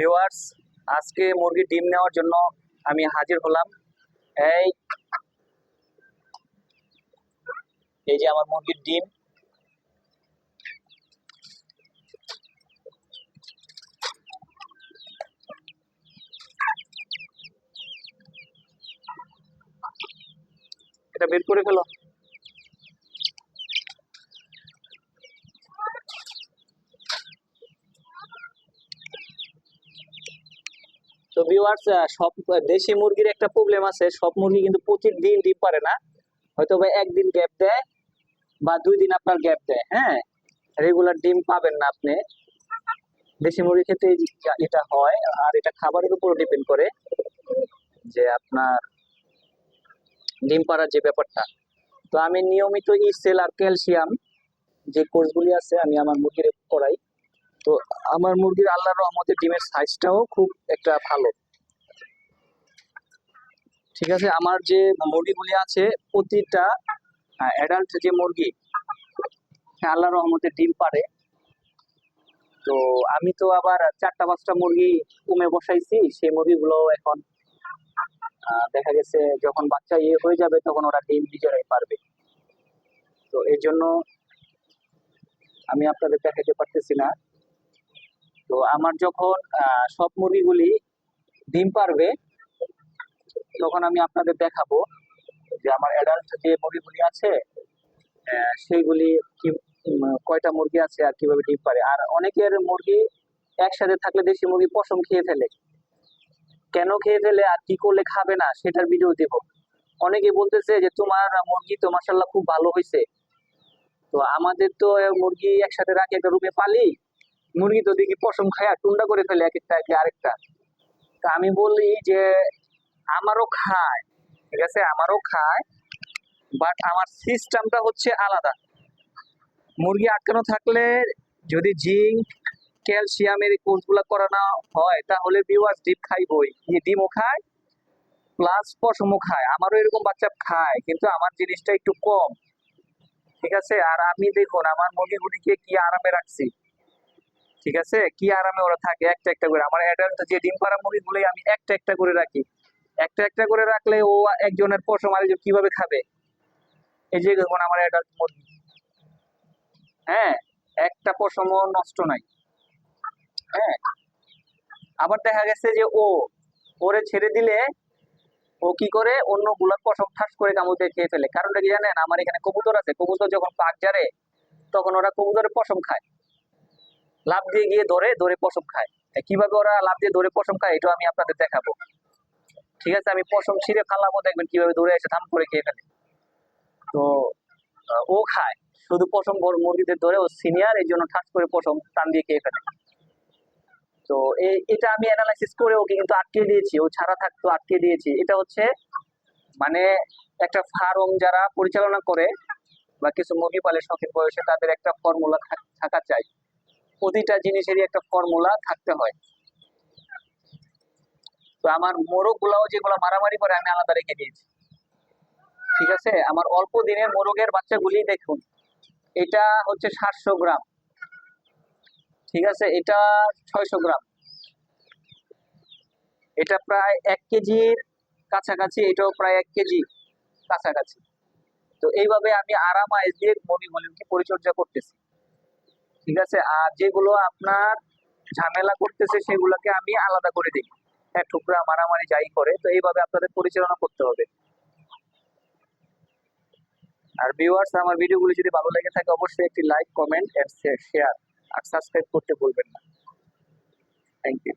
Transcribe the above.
Viewers আজকে মুরগির ডিম নেওয়ার জন্য আমি হাজির হলাম। এই এই যে আমার মুরগির ডিম। এটা বের করে ফেলো। তো ভিউয়ার্স সব দেশি মুরগির একটা প্রবলেম আছে। সব মুরগি কিন্তু প্রতিদিন ডিম পারে না। হয়তো বা একদিন গ্যাপ দেয় বা দুই দিন আপনার গ্যাপ দেয় হ্যাঁ? রেগুলার ডিম পাবেন না আপনি। দেশি মুরগির ক্ষেত্রে এটা হয়, আর এটা খাবারের উপর ডিপেন্ড করে যে আপনার ডিম পাড়ার যে ব্যাপারটা। তো আমি নিয়মিত ইসেল আর ক্যালসিয়াম যে কোর্সগুলি আছে, আমি আমার মুরগির করাই। তো আমার মুরগির আল্লাহর রহমতে ডিমের সাইজটাও খুব একটা ভালো। ঠিক আছে, আমার যে মুরগিগুলি আছে, প্রতিটা অ্যাডাল্ট যে মুরগি আল্লাহর রহমতে ডিম পারে তো আমি তো আবার চারটা, পাঁচটা মুরগি কমে বসাইছি, সেই মুরগিগুলো এখন দেখা গেছে যখন বাচ্চা ইয়ে হয়ে যাবে, তখন ওরা ডিম নিজেরাই পারবে। তো এই জন্য আমি আপনাদের দেখাতে পারতেছি না। তো আমার যখন সব মুরগিগুলি ডিম পারবে, তখন আমি আপনাদের দেখাবো যে আমার অ্যাডাল্ট যে মুরগিগুলি আছে সেইগুলি কি কয়টা মুরগি আছে আর কীভাবে ডিম পারে। আর অনেকের মুরগি একসাথে থাকলে দেশি মুরগি পশম খেয়ে ফেলে। কেন খেয়ে ফেলে আর কি করলে খাবে না, সেটার ভিডিও দেব। অনেকে বলতেছে যে তোমার মুরগি তো মাসাল্লাহ খুব ভালো হয়েছে তো আমাদের তো মুরগি একসাথে রাখি একটা রুমে পালি মুরগি তো দেখি পশম খায়া টুন্ডা করে ফেলে এক একটা আরেকটা? তা আমি বলি যে, আমারও খায়, ঠিক আছে? আমারও খায় বাট আমার সিস্টেমটা হচ্ছে আলাদা। মুরগি আটকানো থাকলে যদি জিঙ্ক, ক্যালসিয়ামের কোর্সগুলো করানো হয়, তাহলে বিওয়াস ডিম খাইবই। ডিমও খায় প্লাস পশমও খায়। আমারও এরকম বাচ্চা খায়, কিন্তু আমার জিনিসটা একটু কম, ঠিক আছে? আর আমি দেখুন, আমার মুরগিগুলিকে কি আরামে রাখছি? ঠিক আছে? কি আরামে ওরা থাকে, একটা একটা করে। আমার অ্যাডাল্ট যে ডিম পাড়া মুরগিগুলোই আমি একটা একটা করে রাখি। একটা একটা করে রাখলে ও একজনের পশম আরেকজন কীভাবে খাবে? এই যে দেখুন আমার অ্যাডাল্ট মুরগি। হ্যাঁ একটা পশমও নষ্ট নাই। হ্যাঁ আবার দেখা গেছে যে ও, ওরে ছেড়ে দিলে ও কি করে? অন্যগুলার পশম ঠাস করে কামড় খেয়ে ফেলে। কারণটা কি জানেন? আমার এখানে কবুতর আছে। কবুতর যখন পাক জারে তখন ওরা কবুতরের পশম খায়। লাভ দিয়ে গিয়ে ধরে ধরে পশম খায়। কীভাবে ওরা লাভ দিয়ে ধরে পশম খায় এটা আমি আপনাদের দেখাবো। ঠিক আছে, আমি পশম ছিঁড়ে ফালাবো দেখবেন কীভাবে দৌড়ে এসে ধাম করে খেয়ে ফেলে। তো ও খায়। শুধু পশম মুরগিদের ধরে ও সিনিয়র, এই জন্য ঠাস করে পশম টান দিয়ে খেয়ে ফেলে। তো এই- এটা আমি অ্যানালাইসিস করে ওকে কিন্তু আটকে দিয়েছি। ও ছাড়া থাকতো, আটকে দিয়েছি। এটা হচ্ছে মানে একটা ফার্ম যারা পরিচালনা করে বা কিছু মুরগি পালে, শখের বয়সে তাদের একটা ফর্মুলা থাকা চাই। প্রতিটা জিনিসেরই একটা ফর্মুলা থাকতে হয়। তো আমার মোরগ গুলাও যেগুলো মারামারি করে, আমি আলাদা রেখে দিয়েছি। ঠিক আছে? আমার অল্প দিনের মোরগের বাচ্চাগুলি দেখুন। এটা হচ্ছে সাতশো গ্রাম। ঠিক আছে? এটা ছয়শো গ্রাম। এটা প্রায় এক কেজির কাছাকাছি, এটাও প্রায় এক কেজি কাছাকাছি। তো এইভাবে আমি আরাম আইস দিয়ে মুরগিগুলিকে পরিচর্যা করতেছি। ঠিক আছে? আর যেগুলো আপনার ঝামেলা করতেছে, সেগুলোকে আমি আলাদা করে দিই। হ্যাঁ টুকরা মারামারি যাই করে, তো এইভাবে আপনাদের পরিচালনা করতে হবে। আর ভিউয়ার্স আমার ভিডিওগুলি যদি ভালো লেগে থাকে, অবশ্যই একটি লাইক কমেন্ট শেয়ার আর সাবস্ক্রাইব করতে ভুলবেন না। Thank you